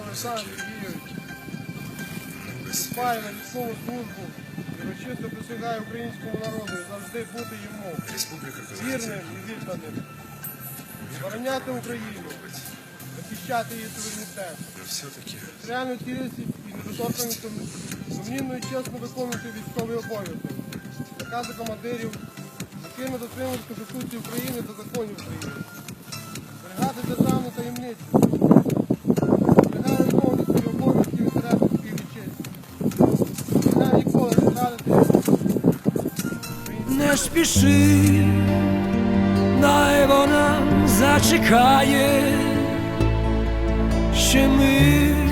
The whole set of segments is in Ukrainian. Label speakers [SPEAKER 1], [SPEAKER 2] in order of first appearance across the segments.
[SPEAKER 1] Олександр
[SPEAKER 2] много
[SPEAKER 1] спаю на військову службу і урочисто присягаю українському народу і завжди бути йому вірним і відданим, обороняти Україну, захищати її суверенітет, реальну цілісність і недоторканість сумлінно і чесно виконувати військовий обов'язок, накази командирів, якими дотримувати Конституції України та законів України, зберігати державну таємницю,
[SPEAKER 3] спіши, най вона зачекає, ще мить.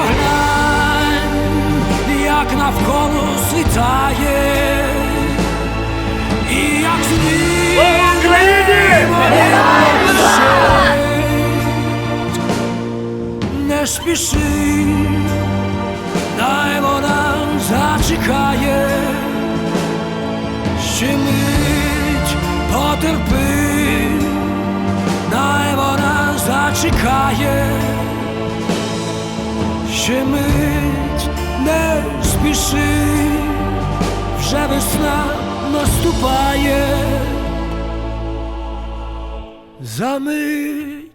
[SPEAKER 3] навколо світає, і як сніг не спіши, дай вона зачекає, ще мить потерпи, дай вона зачекає. Ще мить не спіши, вже весна наступає за мить.